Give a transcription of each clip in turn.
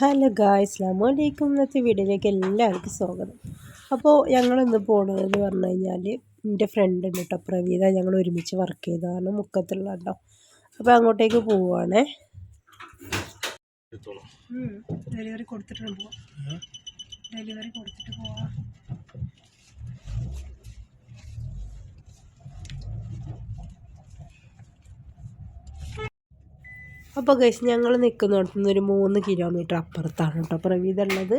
Hello ഗായ് അസ്ലാം വലൈക്കും ഇന്നത്തെ വീഡിയോയിലേക്ക് എല്ലാവർക്കും സ്വാഗതം. അപ്പോൾ ഞങ്ങളിന്ന് പോണതെന്ന് പറഞ്ഞു കഴിഞ്ഞാൽ എന്റെ ഫ്രണ്ട് ഉണ്ട് കേട്ടോ പ്രവീത ഞങ്ങൾ ഒരുമിച്ച് വർക്ക് ചെയ്തതാണ് മുക്കത്തുള്ള കേട്ടോ അപ്പോൾ അങ്ങോട്ടേക്ക് പോവുകയാണേ ഡെലിവറി കൊടുത്തിട്ട് പോവാം. ഡെലിവറി കൊടുത്തിട്ട് പോവാം. അപ്പോൾ ഗൈസ് ഞങ്ങൾ നിൽക്കുന്നിടത്തു നിന്ന് ഒരു മൂന്ന് കിലോമീറ്റർ അപ്പുറത്താണ് കേട്ടോ. പ്രവീതുള്ളത്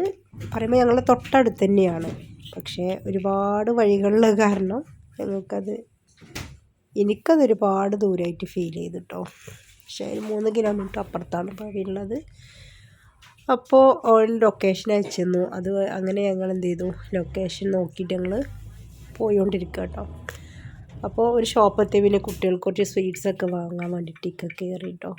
പറയുമ്പോൾ ഞങ്ങൾ തൊട്ടടുത്ത് തന്നെയാണ്. പക്ഷേ ഒരുപാട് വഴികളുള്ള കാരണം ഞങ്ങൾക്കത് എനിക്കത് ഒരുപാട് ദൂരമായിട്ട് ഫീൽ ചെയ്തു കേട്ടോ പക്ഷേ ഒരു മൂന്ന് കിലോമീറ്റർ അപ്പുറത്താണ് പ്രവീണുള്ളത് അപ്പോൾ ഓൺ ലൊക്കേഷൻ അയച്ചിരുന്നു അത് അങ്ങനെ ഞങ്ങൾ എന്ത് ചെയ്തു? ലൊക്കേഷൻ നോക്കിയിട്ട് ഞങ്ങൾ പോയിക്കൊണ്ടിരിക്കുക കേട്ടോ. അപ്പോൾ ഒരു ഷോപ്പ് എത്തി പിന്നെ കുട്ടികൾക്ക് കുറച്ച് സ്വീറ്റ്സൊക്കെ വാങ്ങാൻ വേണ്ടിയിട്ടൊക്കെ കയറി കേട്ടോ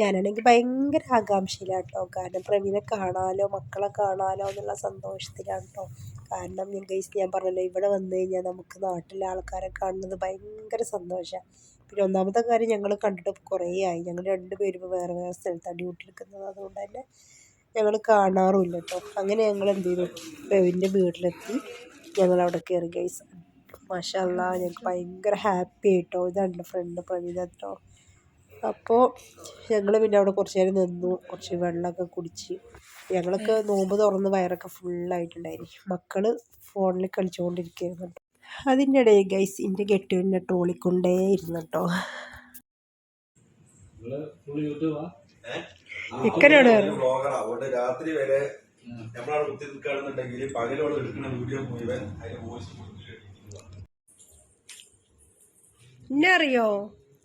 ഞാനാണെങ്കിൽ ഭയങ്കര ആകാംക്ഷയിലാണ് കേട്ടോ കാരണം പ്രവീനെ കാണാലോ മക്കളെ കാണാലോ എന്നുള്ള സന്തോഷത്തിലാണ് കേട്ടോ കാരണം ഞാൻ ഗൈസ് ഞാൻ പറഞ്ഞല്ലോ ഇവിടെ വന്നു കഴിഞ്ഞാൽ നമുക്ക് നാട്ടിലെ ആൾക്കാരെ കാണുന്നത് ഭയങ്കര സന്തോഷമാണ് പിന്നെ ഒന്നാമത്തെ കാര്യം ഞങ്ങൾ കണ്ടിട്ട് കുറേ ആയി. ഞങ്ങൾ രണ്ടുപേരും വേറെ വേറെ സ്ഥലത്താണ് ഡ്യൂട്ടി എടുക്കുന്നത്. അതുകൊണ്ട് തന്നെ ഞങ്ങൾ കാണാറുമില്ല കേട്ടോ അങ്ങനെ ഞങ്ങൾ എന്ത് ചെയ്തു? പ്രവീന്റെ വീട്ടിലെത്തി. ഞങ്ങൾ അവിടെ കയറി ഗൈസ് മാഷല്ല ഞങ്ങൾക്ക് ഭയങ്കര ഹാപ്പി ആയിട്ടോ. ഇതാണ് ഫ്രണ്ട് പ്രവീണ കേട്ടോ അപ്പോൾ ഞങ്ങൾ പിന്നെ അവിടെ കുറച്ച് നേരം നിന്നു. കുറച്ച് വെള്ളമൊക്കെ കുടിച്ച്. ഞങ്ങളൊക്കെ നോമ്പ് തുറന്ന് വയറൊക്കെ ഫുള്ളായിട്ടുണ്ടായിരുന്നു. മക്കൾ ഫോണിൽ കളിച്ചുകൊണ്ടിരിക്കുകയായിരുന്നു കേട്ടോ അതിന്റെ ഇടയിൽ ഗൈസ് എന്റെ കെട്ടുവിനെ ട്രോളിക്കൊണ്ടേ ഇരുന്നു കേട്ടോ ഇക്കനോട് രാത്രി വരെ നമ്മളവിടെ കുത്തി നിൽക്കുകയാണെന്നുണ്ടെങ്കിൽ പകലോട് എടുക്കുന്ന വീഡിയോ മുഴുവൻ അതിന്റെ വോയിസ് എന്നെ അറിയോ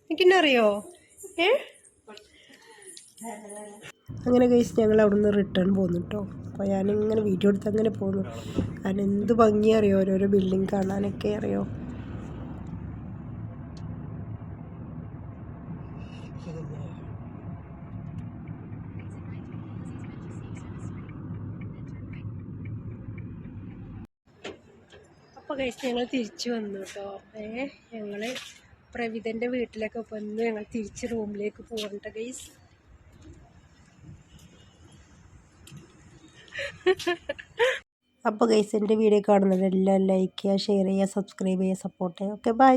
എനിക്കെന്നെ അറിയോ അങ്ങനെ കഴിച്ച് ഞങ്ങൾ അവിടെ നിന്ന് റിട്ടേൺ പോന്നു കേട്ടോ അപ്പോൾ ഞാനിങ്ങനെ വീഡിയോ എടുത്ത് അങ്ങനെ പോന്നു. കാരണം എന്ത് ഭംഗി അറിയോ? ഓരോരോ ബിൽഡിങ് കാണാനൊക്കെ അറിയോ? അപ്പോൾ കഴിച്ച് ഞങ്ങൾ തിരിച്ചു വന്നു കേട്ടോ ഏ ഞങ്ങൾ പ്രവിതന്റെ വീട്ടിലേക്ക് വന്ന് ഞങ്ങൾ തിരിച്ച് റൂമിലേക്ക് പോകണ്ട ഗൈസ് അപ്പോൾ ഗൈസ് എന്റെ വീഡിയോ കാണുന്നവരെല്ലാം ലൈക്ക് ചെയ്യുക ഷെയർ ചെയ്യുക സബ്സ്ക്രൈബ് ചെയ്യുക സപ്പോർട്ട് ചെയ്യുക. Okay bye